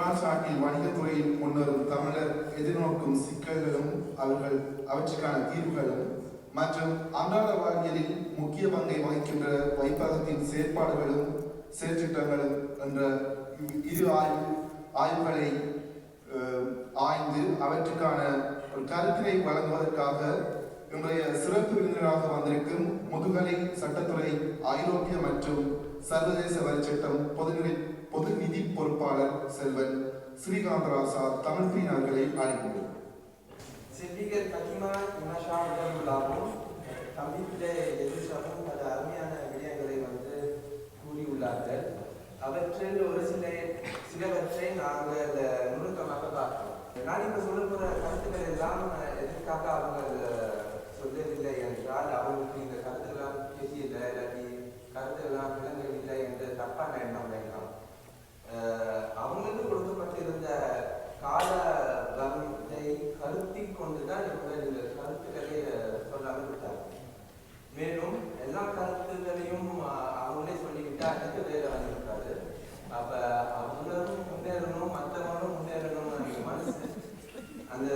France வணிகத்துறையில் முன்னரும் தமிழர் எதிர்நோக்கும் சிக்கல்களும் அவர்கள் அவற்றுக்கான தீர்வுகளும் மற்றும் அன்றாட வாழ்வியலில் முக்கிய பங்கை வகிக்கின்ற வைப்பகத்தின் செயற்பாடுகளும் செயற்திட்டங்களும் என்ற இரு ஆய்வு ஆய்வுகளை அஹ், ஆய்ந்து அவற்றுக்கான ஒரு கருத்தினை வழங்குவதற்காக இன்றைய சிறப்பு விருந்தினராக வந்திருக்கும் முதுகலை சட்டத்துறை ஐரோப்பிய மற்றும் சர்வதேச வரிச்சட்டம் பொதுநிலை பொது நிதி பொறுப்பாளர் செல்வன் ஸ்ரீகாந்தராசா தமிழ் அவர்களை அழைக்கிறோம் சித்திகர் கதிமா இமஷா உடம்புலாவும் சமீபத்திலே எதிர்சாவும் பல அருமையான விடயங்களை வந்து கூறியுள்ளார்கள். அவற்றில் ஒரு சில சிலவற்றை நாங்கள் நுணுக்கமாக பார்க்கிறோம். நான் இப்போ சொல்ல போகிற கருத்துக்கள் எல்லாம் கொண்டுதான் இவர் இந்த கருத்துக்களை சொல்லாமல் மேலும் எல்லா கருத்துக்களையும் அவங்களே சொல்லிக்கிட்டா எனக்கு வேலை வந்துருக்காது அப்ப அவங்களும் முன்னேறணும் மற்றவங்களும் முன்னேறணும் மனசு அந்த